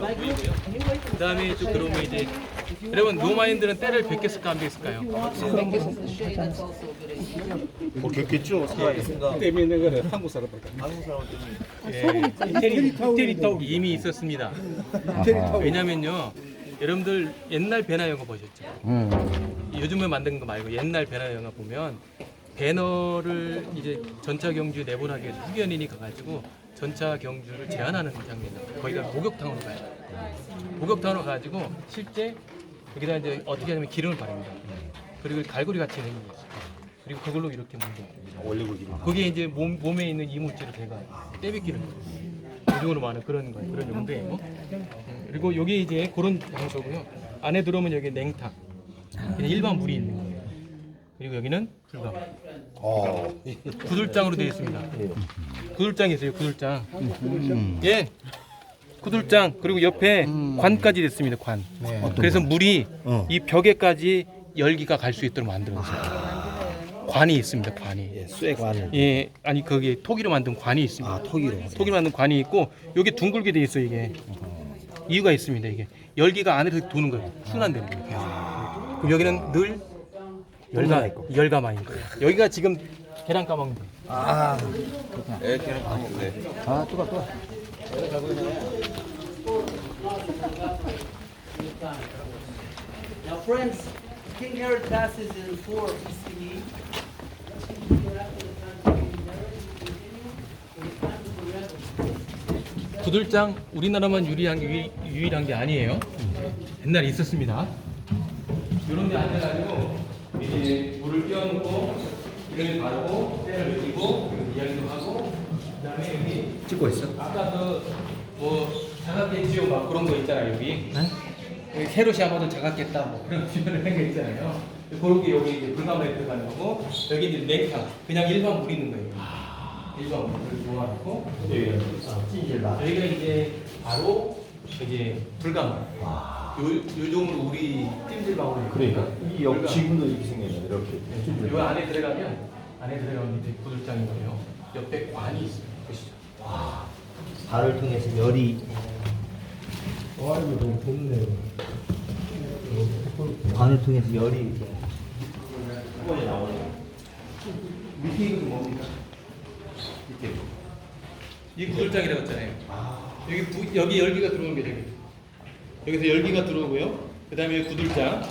보이고요. 그 다음에 쭉 들어오면 이제 여러분 노마인드는 때를 100개 쓸까 안 100개 쓸까요? 뭐 겠겠죠. 때문에 그래 한국 사람밖에 예, 이미 있었습니다. 왜냐면요. 여러분들 옛날 배나 영화 보셨죠? 요즘에 만든 거 말고 옛날 배나 영화 보면 배너를 이제 전차 경주 내보내기 위해서 후견인이 가가지고 전차 경주를 제한하는 나와요. 거기가 목욕탕으로 가요. 목욕탕으로 가가지고 실제 여기다 이제 어떻게 하냐면 기름을 바릅니다. 그리고 갈고리 같이 게 있어요. 그리고 그걸로 이렇게 만들고 올리고 기름. 그게 이제 몸, 몸에 있는 이물질을 제가 거예요. 요즘으로 말하는 그런 거예요. 그런 용도예요. 음, 그리고 여기 이제 그런 장소고요. 안에 들어오면 여기 냉탕. 그냥 일반 물이 있는 거예요. 그리고 여기는 불감. 어. 구들장으로 되어 있습니다. 구들장이 있어요. 구들장. 예. 구들장 그리고 옆에 관까지 됐습니다. 관. 그래서 물이 어. 이 벽에까지 열기가 갈 수 있도록 만들었어요. 관이 있습니다. 관이. 예, 쇠관을. 예, 아니 거기 토기로 만든 관이 있습니다. 아, 토기로. 토기로 만든 관이 있고 여기 둥글게 돼 있어 요 이게 이유가 있습니다. 이게 열기가 안에서 도는 거예요. 순환되는 거예요. 그럼 여기는 늘 열가 있고 열가만인 거예요. 여기가 지금 계란 까먹는 거예요. 아, 아 또가 또 Now, friends, King Herod passes in 4 BCE. 구들장 우리나라만 유리한 게 유- 유일한 게 아니에요. 옛날에 있었습니다. 이런 데 앉아가지고 이제 물을 끼워놓고 기름을 바르고 때를 넣고 이야기도 하고 그다음에 여기 찍고 있어? 아까 그뭐 자각겠지요 막 그런 거 있잖아요 여기. 여기 새로 시작하던 자각겠다 뭐 그런 표현을 한거 있잖아요. 그렇게 여기 이제 불가마에 들어가는 거고 여기 이제 냉탕 그냥 일반 물 있는 거예요. 일반 물을 모아놓고 여기가 이제 바로 이제 불가마 요, 요즘으로 우리 찜질방으로 그러니까 이옆 불가마. 지금도 이렇게 생겼네. 이렇게. 요 안에 들어가면 안에 들어가면 밑에 구들장이 거예요 옆에 관이 있어요 보시죠 발을 통해서 열이 관을 통해서 열이 이렇게 밑에 이건 뭡니까? 밑에 이 구들장이라고 했잖아요. 여기 부, 여기 열기가 들어오는 게 여기. 여기서 열기가 들어오고요. 그 다음에 여기 구들장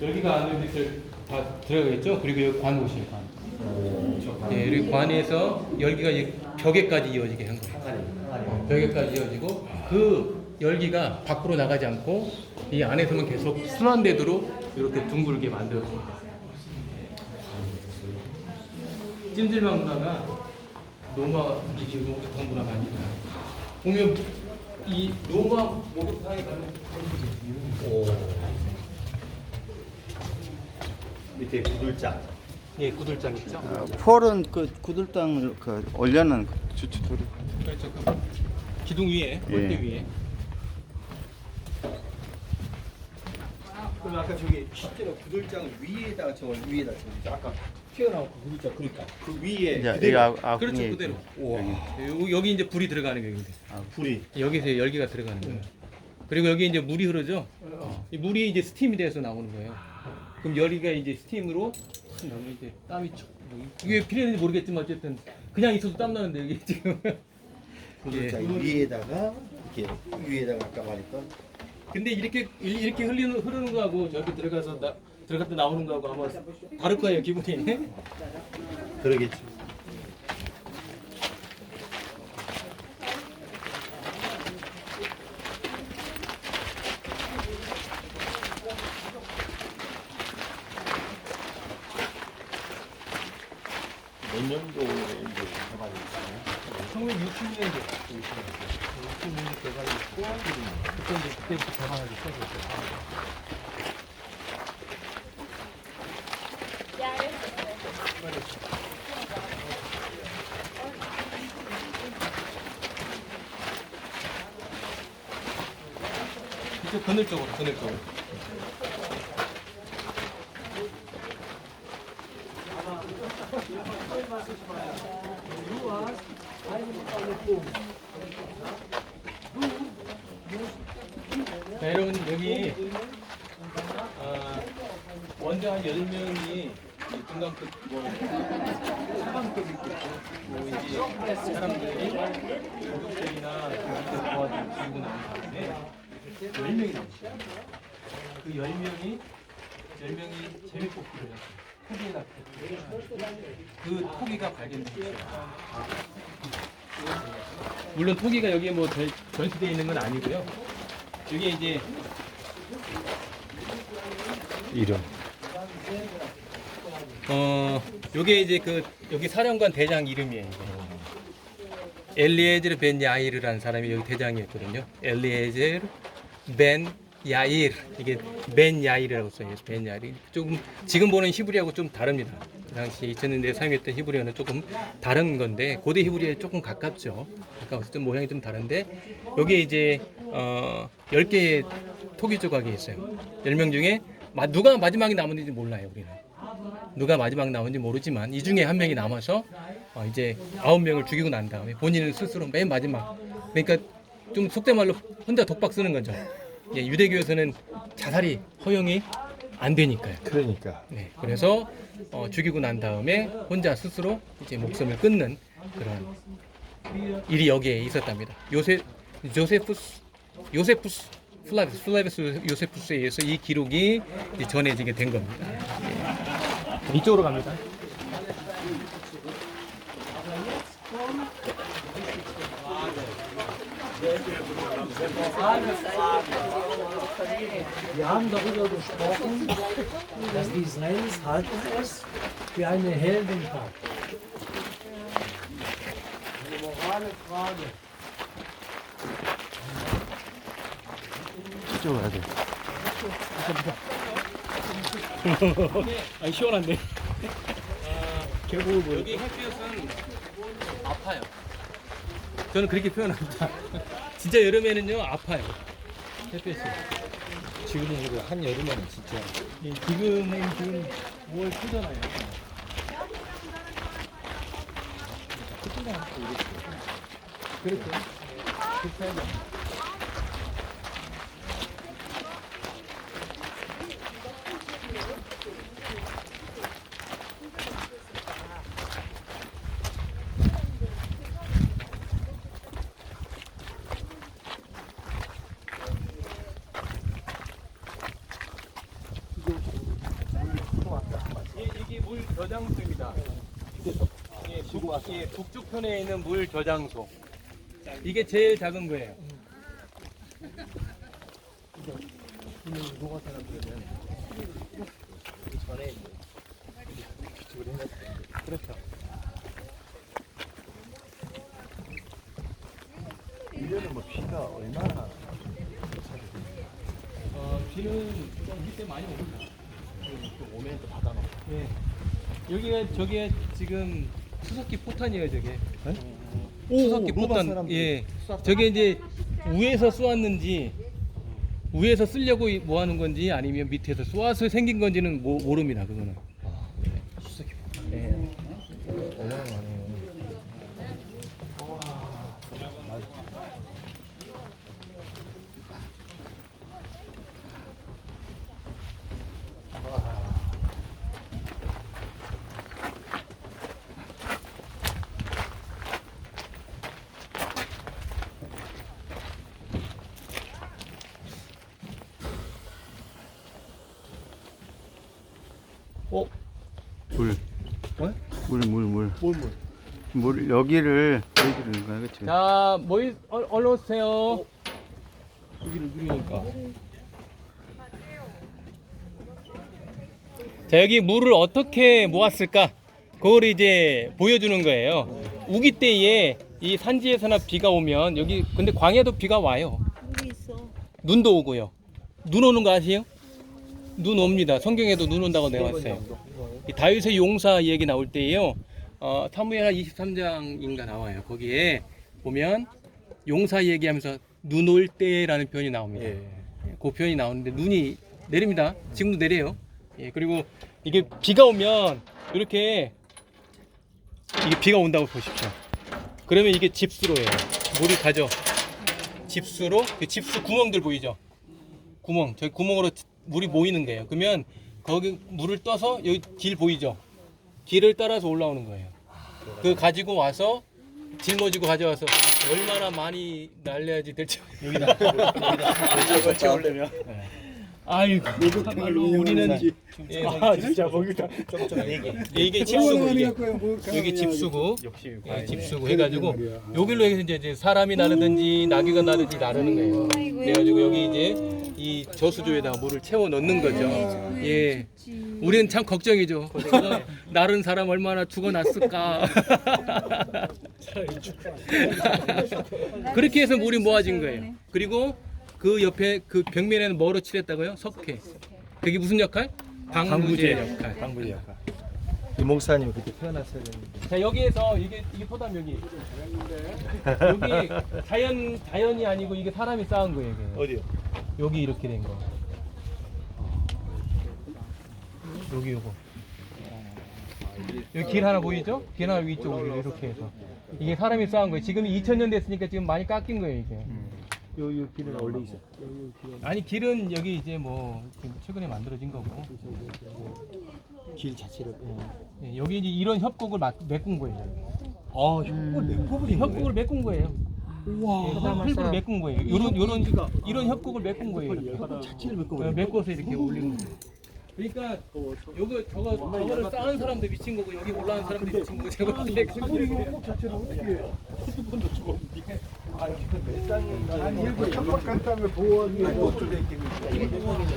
열기가 안에 밑에 다 들어가겠죠. 그리고 여기 관 보시면 관. 예, 여기 관에서 열기가 이 벽에까지 이어지게 한 거예요. 어, 벽에까지 이어지고 그 열기가 밖으로 나가지 않고 이 안에서만 계속 순환되도록 이렇게 둥글게 만들었습니다. 찜질방 문화가 이게 목욕탕 문화가 아니라 보면 이 로마 목욕탕에 가면 밑에 구들장. 예 구들장 있죠. 폴은 그 구들땅을 그 올려놓은 그 주추돌이 그렇죠. 그 기둥 위에 골대 예. 위에 그럼 아까 저기 실제로 구들장 위에다가 저 위에다 저 아까 튀어나온 그 구들장 그러니까 그 위에 이제 이 그대로 아, 아, 그렇죠 예, 그대로. 우와 여기, 여기 이제 불이 들어가는 거예요. 아, 불이. 여기서 열기가 들어가는 거예요. 그리고 여기 이제 물이 흐르죠. 이 물이 이제 스팀이 돼서 나오는 거예요. 그럼 열기가 이제 스팀으로 확 나오면 이제 땀이 촉. 뭐 이게 필요했는지 모르겠지만 어쨌든 그냥 있어도 땀 나는데 여기 지금. 구들장 위에다가 이렇게 위에다가 아까 말했던 근데 이렇게 이렇게 흘리는 흐르는 거하고 저기 들어가서 나, 들어갔다 나오는 거하고 아마 다를 거예요 기분이. 그러겠지. 몇 년도에 이제 개발이 됐어요? 1960년대 60년대 개발이 있고 그때 이제 그때부터 개발하기 시작했어요. 그늘 쪽으로 그늘 쪽으로. 여러분 여기 아, 원자 한 10명이 중간급 뭐 있고 뭐 이제 사람들이 밑에 도와주고 나온 다음에 10명이 남았어요. 그 10명이 10명이 재미 뽑기를 했어요. 토기에다 그 토기가 발견됐어요. 물론 토기가 여기에 뭐 절- 전시되어 있는 건 아니고요. 여기 이제 이름. 어 요게 이제 그 여기 사령관 대장 이름이에요. 엘리에제르 벤 야이르라는 사람이 여기 대장이었거든요. 엘리에제르 벤 야իր 이게 벤 야이르라고 써요. 벤 야이르 조금 지금 보는 히브리하고 좀 다릅니다. 그 당시 2000년대에 사용했던 히브리어는 조금 다른 건데 고대 히브리에 조금 가깝죠. 가까워서 좀 모양이 좀 다른데 여기에 이제 어 10개의 토기 조각이 있어요. 10명 중에 마- 누가 마지막에 남았는지 몰라요, 우리는. 누가 마지막 나온지 모르지만 이 중에 한 명이 남아서 어, 이제 아홉 명을 죽이고 난 다음에 본인은 스스로 맨 마지막 그러니까 좀 속된 말로 혼자 독박 쓰는 거죠. 예, 유대교에서는 자살이 허용이 안 되니까요. 그러니까. 네, 그래서 어, 죽이고 난 다음에 혼자 스스로 이제 목숨을 끊는 그런 일이 여기에 있었답니다. 요세 요세푸스 요세푸스 플라비스 플라비스 요세푸스에 의해서 이 기록이 이제 전해지게 된 겁니다. 예. 이쪽으로 갑니다. Wir haben darüber gesprochen, dass die Israelis halten es für eine Heldentat. Eine morale Frage. 이쪽으로 돼. 아 시원한데. 계곡을 여기 햇볕은 아파요. 저는 그렇게 표현합니다. 진짜 여름에는요 아파요. 햇볕이. 지금은 이거 한 여름에는 진짜. 예, 지금은 지금 5월 초잖아요. 그렇죠. 그렇게 이- 이게 물 저장소입니다. 예, 북, 예, 북쪽 편에 있는 물 저장소. 이게 제일 작은 거예요. 그렇죠. 일년에 뭐 비가 얼마나 어, 비는 우리 때 많이 옵니다. 또 오면 또 받아놓고. 예. 여기가 저게 지금 수석기 포탄이에요, 저게. 수석기 포탄. 예. 저게 이제 위에서 쏘았는지 위에서 쓰려고 이- 뭐 하는 건지 아니면 밑에서 쏘아서 생긴 건지는 모, 모릅니다, 그거는. 뭐? 물, 물, 물. 뭘 뭘? 물 여기를 보여주는 거야, 그치? 자, 모이 얼- 얼른 오세요. 여기를 누리니까. 자, 여기 물을 어떻게 모았을까? 그걸 이제 보여주는 거예요. 우기 때에 이 산지에서나 비가 오면 여기 근데 광야도 비가 와요. 눈도 오고요. 눈 오는 거 아세요? 눈 옵니다. 성경에도 눈 온다고 내왔어요. 이 다윗의 용사 얘기 나올 때에요. 어, 사무엘 23장인가 나와요. 거기에 보면 용사 얘기하면서 눈 올 때라는 표현이 나옵니다. 예. 그 표현이 나오는데 눈이 내립니다. 지금도 내려요. 예, 그리고 이게 비가 오면 이렇게 이게 비가 온다고 보십시오. 그러면 이게 집수로예요. 물이 가죠. 집수로 그 집수 구멍들 보이죠? 구멍 저기 구멍으로 물이 모이는 거예요. 그러면 거기 물을 떠서 여기 길 보이죠? 길을 따라서 올라오는 거예요. 그 가지고 와서 짊어지고 가져와서 얼마나 많이 날려야지 될지. 여기다. 같이 올려면 아이고 참말로 우리는 예, 아 진짜 거기다 예, 이게 집수고 이게 여기 집수고 역시 예, 집수고 해가지고 여기로 해서 이제, 이제 사람이 나르든지 나귀가 나르든지 나르는 거예요. 그래가지고 여기 이제 이 저수조에다가 물을 채워 넣는 거죠. 예. 우리는 참 걱정이죠. 나른 사람 얼마나 죽어났을까. 그렇게 해서 물이 모아진 거예요. 그리고 그 옆에 그 벽면에는 뭐로 칠했다고요? 석회. 그게 무슨 역할? 방부제 역할. 방부제 역할. 이 목사님 그때 태어났어야 되는데. 자 여기에서 이게 이게 포담 여기 여기 자연 자연이 아니고 이게 사람이 쌓은 거예요. 이게. 어디요? 여기 이렇게 된 거. 여기 요거. 여기 길 하나 보이죠? 길 하나 위쪽으로 이렇게 해서 이게 사람이 쌓은 거예요. 지금 2000년 됐으니까 지금 많이 깎인 거예요 이게. 요, 요 길은 원래 있어. 아니 길은 여기 이제 뭐 지금 최근에 만들어진 거고. 길 자체를. 예, 여기 이제 이런 협곡을 막 메꾼 거예요. 아, 협곡을 내포버린 협곡을 메꾼 거예요. 우와. 협곡을 메꾼 거예요. 이런 이런 이런 협곡을 메꾼 거예요. 이렇게. 자체를 메꿔 어, 메꿔서 이렇게 올리는 거예요. 그러니까 요거 저거 저거를 쌓은 사람도 미친 거고 여기 올라온 사람도 미친 거고 저거 근데 협곡 자체를 어떻게 아니 일부 협박한 다음에 보호하기 위해서 거라.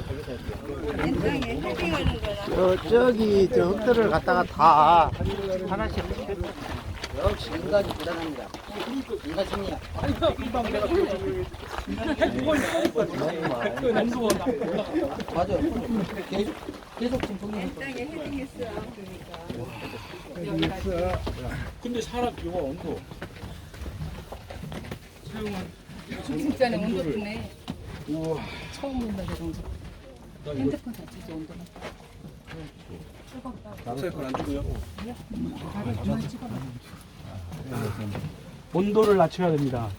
저, 저기 저 흙들을 갖다가 다 하나씩 역시 인간이 대단합니다. 인간 승리야. 맞아. 계속 계속 보는 현장에 헤딩했어. 그러니까. 근데 사람 이거 온도 진짜네 온도트네. 처음 본다 저 정도. 핸드폰 자체도 온도는. 온도를 낮춰야 됩니다.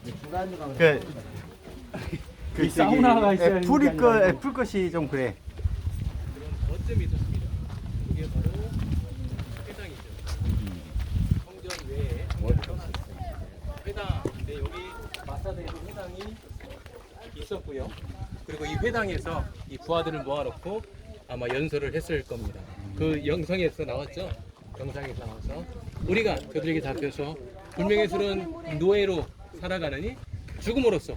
그, 그 이 사우나가 있어야 애플이 거. 애플 것이 좀 그래. 어점이 있었습니다. 이게 바로 회당이죠. 성전 외에 회당. 근데 여기 마사대에도 회당이 있었고요. 그리고 이 회당에서 이 부하들을 모아놓고 아마 연설을 했을 겁니다. 그 영상에서 나왔죠. 영상에서 나와서 우리가 그들에게 잡혀서 불명예스러운 노예로 살아가느니 죽음으로써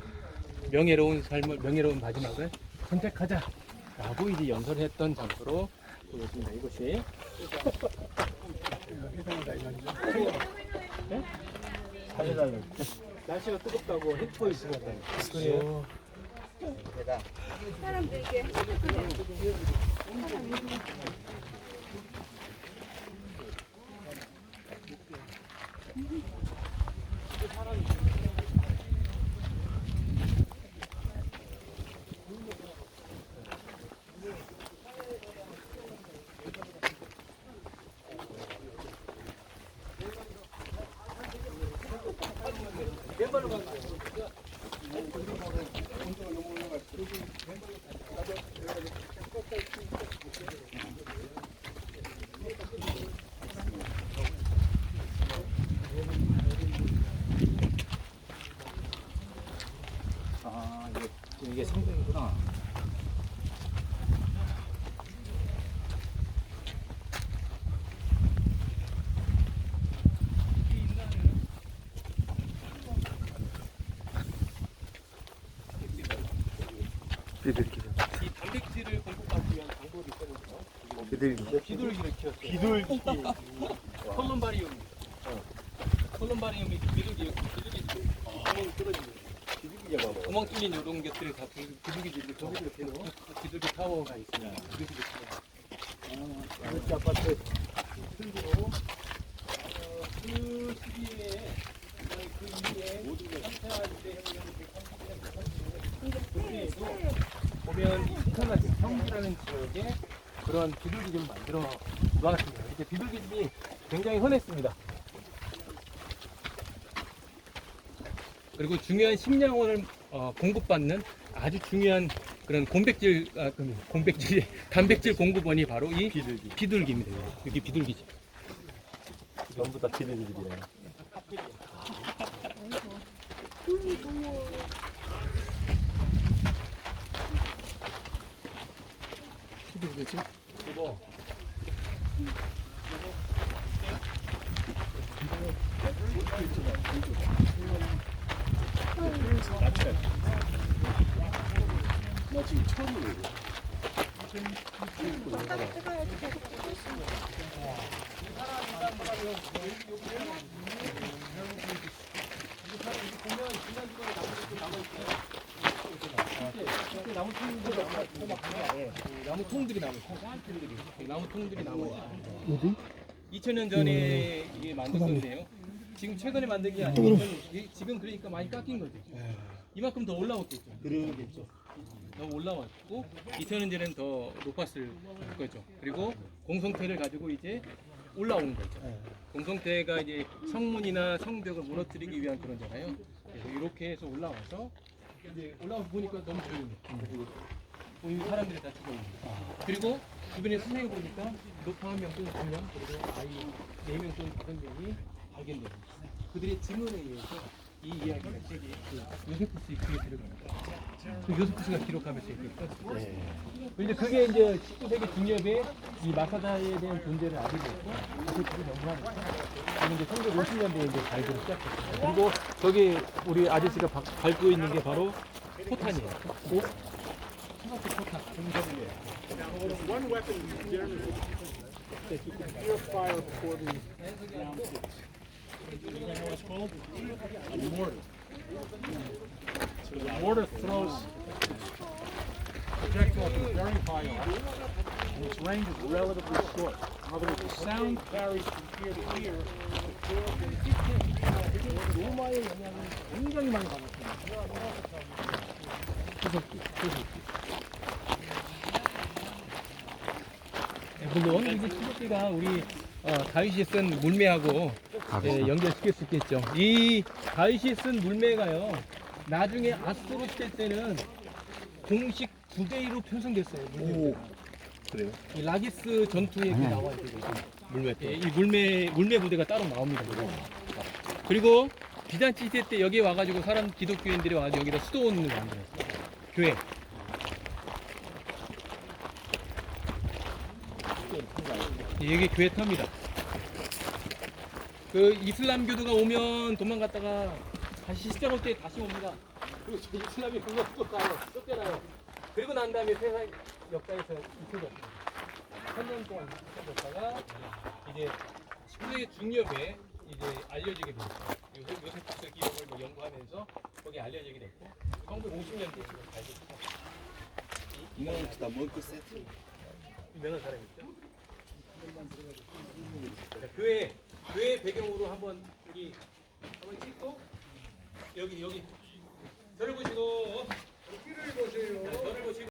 명예로운 삶을 명예로운 마지막을 선택하자라고 이제 연설했던 장소로 보여집니다. 이곳이 날씨가 뜨겁다고 햇보 있으면 그래요. 사람들에게 아 이게 이게 성전이구나. 비둘기. 이 단백질을 공급하기 위한 방법이 비둘기. 비둘기를 키웠어요. 비둘기. 콜럼바리움. 콜럼바리움이 비둘기 비둘기 구멍 뚫어진 거예요. 비둘기가 봐봐. 구멍 뚫린 이런 것들이 다 비- 비둘기들이 비둘기 비둘기 타워가 있습니다. 비둘기 타워. 이렇게 아파트. 그리고 어, 그 시기에 그 이후에 상태화할 때 그때에도 보면 이 북한과 평지라는 지역에 그런 비둘기들을 만들어 놓았습니다. 이렇게 비둘기들이 굉장히 흔했습니다. 그리고 중요한 식량원을 어, 공급받는 아주 중요한 그 그런 공백질 아 그, 공백질 단백질 공급원이 바로 이 비둘기. 입니다 여기 비둘기죠. 전부 다 비둘기들이네. 이거 나무 통들이 남아요. 나무 통들이 남아요. 통들이. 나무 통들이 남아요. 어디? 2000년 전에 이게 건데요. 지금 최근에 만든 게 아니고 지금 그러니까 많이 깎인 거죠. 이만큼 더 올라왔겠죠. 그러겠죠. 더 올라왔고 2000년 전에는 더 높았을 거죠. 그리고 공성태를 가지고 이제 올라오는 거죠. 공성태가 이제 성문이나 성벽을 무너뜨리기 위한 그런잖아요. 그래서 이렇게 해서 올라와서 이제 올라와서 보니까 너무 조용해. 보이 사람들이 다 죽어 있는 거. 그리고 주변에 수색해 보니까 노파 한 명, 또두 명, 그리고 아이 네 명, 또는 다섯 명이 발견되고 있어요. 그들의 증언에 의해서 이 이야기가 책이 그 요세푸스 귀에 들어가는 거예요. 그 요세푸스가 기록하면서 이렇게 썼어요. 근데 그게 이제 19세기 중엽에 이 마사다에 대한 존재를 알게 됐고 그걸 그걸 연구하니까 그게 이제 1950년대에 이제 발굴을 시작했어요. 그리고 거기 우리 아저씨가 바- 밟고 있는 게 바로 포탄이에요. 오? 초등학교 포탄. 정답이에요. So the mortar throws projectile from very high up, and its range is relatively short. In other words, the sound carries from here to here. 로마의 영향을 굉장히 많이 받았어요. 후석기, 후석기. 네, 물론 이제 후석기가 우리 어, 다윗이 쓴 물매하고 예, 연결시킬 수 있겠죠. 이 다윗이 쓴 물매가요. 나중에 아수르 시대 때는 공식 9대 1로 편성됐어요. 물매. 그래요? 이 라기스 전투에 그 나와요. 물매 예, 이 물매 물매 부대가 따로 나옵니다. 그리고 비잔치 시대 때 여기 와가지고 사람 기독교인들이 와서 여기다 수도원을 만들었어요. 교회. 예, 여기 교회 터입니다. 그 이슬람교도가 오면 도망갔다가 다시 시작할 때 다시 옵니다. 그리고 저 이슬람이 그거 쫓아요. 쫓겨나요. 그리고 난 다음에 세상 역사에서 잊혀졌어요. 3년 동안 잊혀졌다가 이제 19세기 중엽에 이제 알려지게 됐어요. 요새 요세푸스 기록을 뭐 연구하면서 거기 알려지게 됐고 1950년대에 지금 발견했어요. 유명한 사람 있죠? 자, 교회 교회 배경으로 한번 여기 한번 찍고 여기 여기 저를 보시고 저를 보세요. 자, 저를 보시고.